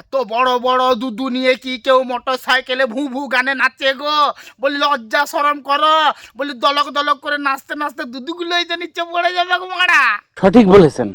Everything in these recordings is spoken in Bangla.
এত বড় বড় দুদু নিয়ে কি কেউ মোটর সাইকেলে ভু ভু গানে নাচে গো? বলি লজ্জা সরম করো। বলি দলক দলক করে নাচতে নাচতে দুদুগুলোই যে নিচে পড়ে যাবে গো মারা। সঠিক বলেছেন।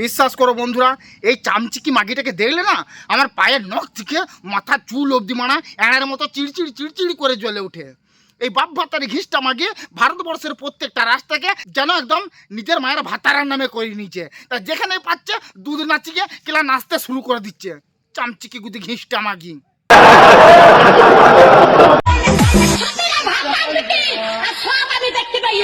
বিশ্বাস করো বন্ধুরা এই চামচিকি মাগিটাকে দেখলে না আমার পায়ের নখ থেকে মাথা চুল অবধি মানা এড়ার মতো চিড়চিড় চিড়চিড় করে জ্বলে ওঠে। এই বাপ ভাতারি ঘিসটা মাগিয়ে ভারতবর্ষের প্রত্যেকটা রাস্তাকে যেন একদম নিজের মায়ের ভাতারার নামে করে নিচ্ছে তা যেখানে পাচ্ছে দুধ নাচিকে কেলা নাচতে শুরু করে দিচ্ছে। চামচিকি গুদি ঘিসটা মাগি দেখতে পাই।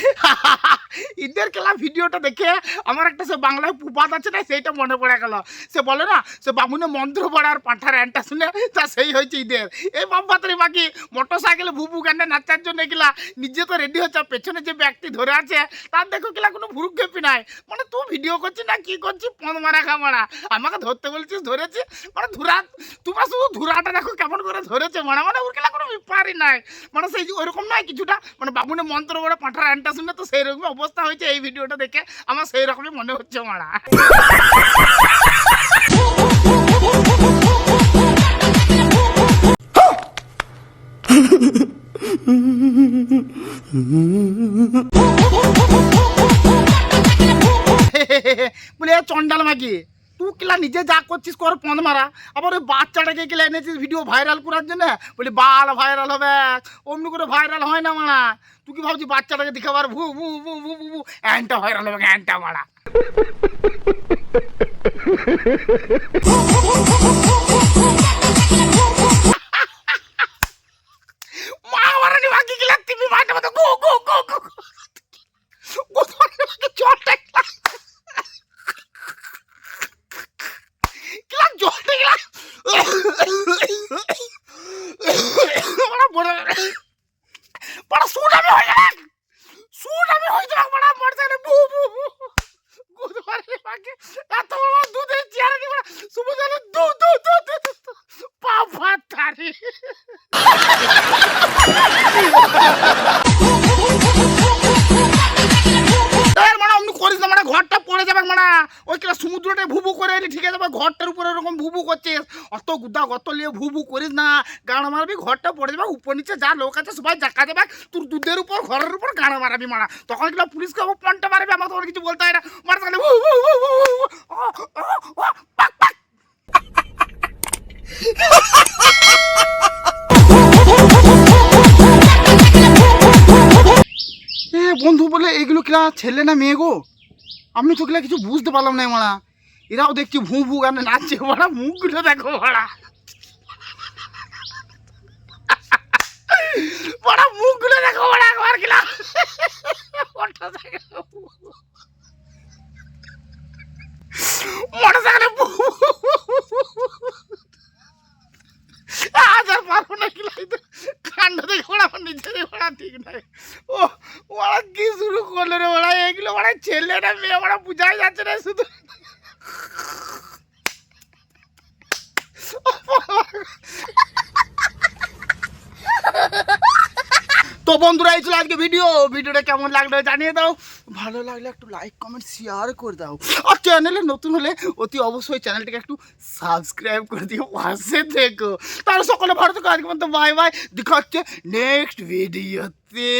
ঈদের খেলা ভিডিওটা দেখে আমার একটা সে বাংলায় পুপাত আছে না, সেইটা মনে পড়ে গেল। সে বলে না, সে বামুনে মন্ত্র পড়ার পাঠার অ্যানটা শুনে তা সেই হয়েছে ঈদের এই বাম্পাতারি বাকি মোটর সাইকেলে ভুবু গান্ডে নাচার জন্য গেলা নিজে তো রেডি হচ্ছে, পেছনে যে ব্যক্তি ধরে আছে, তার দেখো গেলা কোনো ভুরুক গেপি নাই। মানে তুই ভিডিও করছিস না, কি করছিস পন মারা খা মারা। আমাকে ধরতে বলছিস ধরেছি মানে ধুরা, তোমার শুধু ধুরাটা দেখো কেমন করে ধরেছে মানে মানে ওর কোনো ব্যাপারই নাই মানে সেই যে ওরকম নয় কিছুটা মানে বাবুনে মন্ত্র পড়ে পাঠার অ্যানটা শুনে তো সেই রকমই অবস্থা হয়েছে এই ভিডিওটা দেখে আমার সেই রকমই মনে হচ্ছে মারা বলে চন্ডাল মাগি তুই কিলা নিজে যা করছিস কর পন্দ মারা আবার ওই বাচ্চাটাকে কিলা এনেছিস ভিডিও ভাইরাল করার জন্য বলি বাল ভাইরাল হবে অমনি করে ভাইরাল হয় না মারা তুই কি ভাবছিস বাচ্চাটাকে দেখাবার ভু ভু ভু ভু ভু ভু অ্যান্টা ভাইরাল হবে অ্যান্টা মারা মা মারানি বাকি কিলা তুমি মাঠে মাঠে গো গো গো গো গো তোমার বাকি চটটা কিলা জলটা কিলা বড় বড় বড় সুট আমি হয়ে গেলাম সুট আমি হয়ে গেলাম বড় মোটরসাইকেল বু বু বু গুদ মারলে বাকি এত বড় বড় দুধের চেয়ারে কি বড় সুবুদারে দু দু দু দু দু দু পাপা তারি এর মানে অমনি করিস না মানে ঘরটা পড়ে যাবে মানে ওই কিনা সমুদ্রটা ভুবু করে ঠিক আছে ঘরটার উপরে এরকম ভুবু করছিস অত গুদা গত নিয়ে ভুবু করিস না গান মারবি ঘরটা পড়ে যাবে উপর নিচে যা লোক আছে সবাই জাকা যাবে তোর দুধের উপর ঘরের উপর গান মারাবি মারা তখন কিনা পুলিশকে পনটা মারবি আমার তোমার কিছু বলতে হয়। বন্ধু বলে এগুলো কিরা ছেলে না মেয়ে গো? আমি তো কিলা কিছু বুঝতে পারলাম না মারা। এরাও দেখছি ভু ভু গানে নাচছে, মারা মুখগুলো দেখো মারা। বড় মুখগুলো দেখো মারা একবার কিলা মোটরসাইকেল আজ আর পারব না কিলা কাণ্ড দেখে ওরা নিজেরই ওরা ঠিক নাই। ও ওরা কি শুরু করল রে ওরা এগুলো ওরা ছেলেটা মেয়ে ওরা বুঝাই যাচ্ছে না শুধু তো বন্ধুরা এই ছিল আজকে ভিডিও ভিডিওটা কেমন লাগল জানিয়ে দাও ভালো লাগলে একটু লাইক কমেন্ট শেয়ার করে দাও আর চ্যানেলে নতুন হলে অতি অবশ্যই চ্যানেলটাকে একটু সাবস্ক্রাইব করে দিও পাশে দেখো তাহলে সকলে ভালো থাকো আজকে মতো বাই বাই দেখা হচ্ছে নেক্সট ভিডিওতে